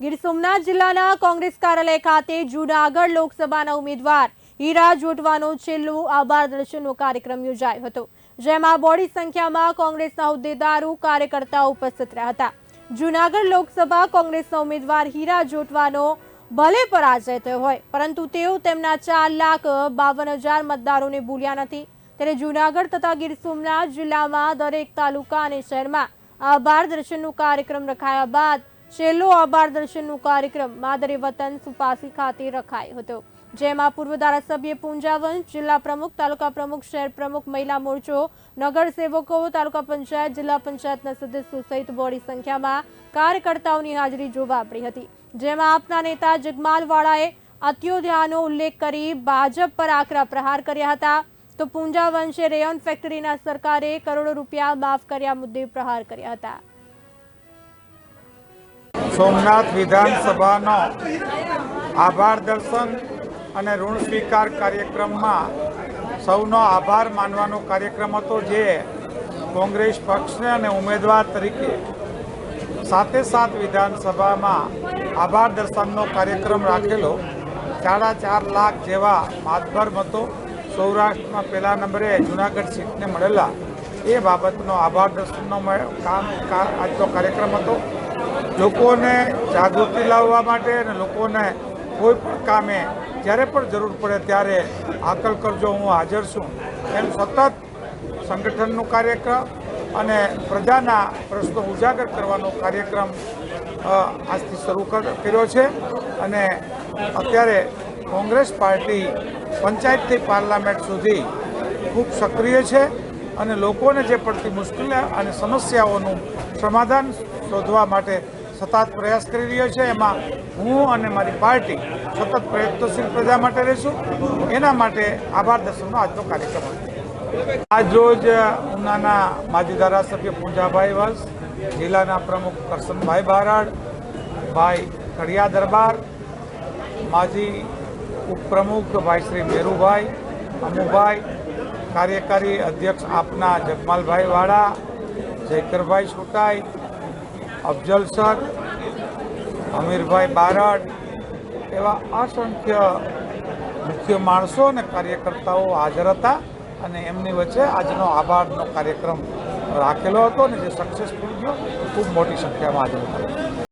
ગીર સોમનાથ જિલ્લાના કોંગ્રેસ કાર્યાલય ખાતે જૂનાગઢ લોકસભાના ઉમેદવાર હીરા જોટવાનો છેલ્લો આભાર દર્શનનો કાર્યક્રમ યોજાયો હતો, જેમાં બોડી સંખ્યામાં કોંગ્રેસના હોદ્દેદારો, કાર્યકર્તાઓ ઉપસ્થિત રહ્યા હતા. જૂનાગઢ લોકસભા કોંગ્રેસના ઉમેદવાર હીરા જોટવાનો ભલે પરાજય થયો હોય, પરંતુ તેઓ તેમના ચાર લાખ બાવન હજાર મતદારોને ભૂલ્યા નથી. ત્યારે જૂનાગઢ તથા ગીર સોમનાથ જિલ્લામાં દરેક તાલુકા અને શહેરમાં આભાર દર્શનનો કાર્યક્રમ રખાયા બાદ છેલ્લો આભાર દર્શનનો કાર્યક્રમ માદરે વતન સુપાસી ખાતે રખાયો હતો, જેમાં પૂર્વ ધારાસભ્ય પુંજાવંશ જિલ્લા પ્રમુખ, તાલુકા પ્રમુખ, શહેર પ્રમુખ, મહિલા મોરચો, નગર સેવકો, તાલુકા પંચાયત, જિલ્લા પંચાયતના સદસ્યો સહિત બોડી સંખ્યામાં કાર્યકર્તાઓની હાજરી જોવા મળી હતી, જેમાં આપના નેતા જગમાલવાળાએ અત્યોધ્યાનો ઉલ્લેખ કરી ભાજપ પર આકરા પ્રહાર કર્યા હતા. તો પૂંજા વંશે રેયોન ફેક્ટરીના સરકારે કરોડો રૂપિયા માફ કર્યા મુદ્દે પ્રહાર કર્યા હતા. સોમનાથ વિધાનસભાનો આભાર દર્શન અને ઋણ સ્વીકાર કાર્યક્રમમાં સૌનો આભાર માનવાનો કાર્યક્રમ હતો જે કોંગ્રેસ પક્ષને અને ઉમેદવાર તરીકે સાતે સાત વિધાનસભામાં આભાર દર્શનનો કાર્યક્રમ રાખેલો. સાડા ચાર લાખ જેવા માતભર મતો સૌરાષ્ટ્રમાં પહેલા નંબરે જુનાગઢ સીટને મળેલા. એ બાબતનો આભાર દર્શનનો કામ આજનો કાર્યક્રમ હતો. લોકોને જાગૃતિ લાવવા માટે અને લોકોને કોઈ પણ કામે જ્યારે પણ જરૂર પડે ત્યારે આકલ કરજો, હું હાજર છું. એમ સતત સંગઠનનો કાર્યક્રમ અને પ્રજાના પ્રશ્નો ઉજાગર કરવાનો કાર્યક્રમ આજથી શરૂ કર- કર્યો છે. અને અત્યારે કોંગ્રેસ પાર્ટી પંચાયતથી પાર્લામેન્ટ સુધી ખૂબ સક્રિય છે અને લોકોને જે પડતી મુશ્કેલી અને સમસ્યાઓનું સમાધાન શોધવા માટે સતત પ્રયાસ કરી રહ્યો છે. એમાં હું અને મારી પાર્ટી સતત પ્રયત્નશીલ પ્રજા માટે રહીશું. એના માટે આભાર દર્શનનો આજનો કાર્યક્રમ હતો. આજ રોજ ઉનાના માજી ધારાસભ્ય પૂંજાભાઈ વંશ જિલ્લાના પ્રમુખ કરશનભાઈ બારાડ, ભાઈ કડિયા દરબાર, માજી ઉપપ્રમુખ ભાઈ શ્રી મેરુભાઈ, અમુભાઈ, કાર્યકારી અધ્યક્ષ આપના જગમાલભાઈ વાળા, જયકરભાઈ સુટાઈ અફજલ સર અમીરભાઈ બારડ એવા અસંખ્ય મુખ્ય માણસો અને કાર્યકર્તાઓ હાજર હતા અને એમની વચ્ચે આજનો આભારનો કાર્યક્રમ રાખેલો હતો અને જે સક્સેસફુલ ગયો ખૂબ મોટી સંખ્યામાં હાજર હતા.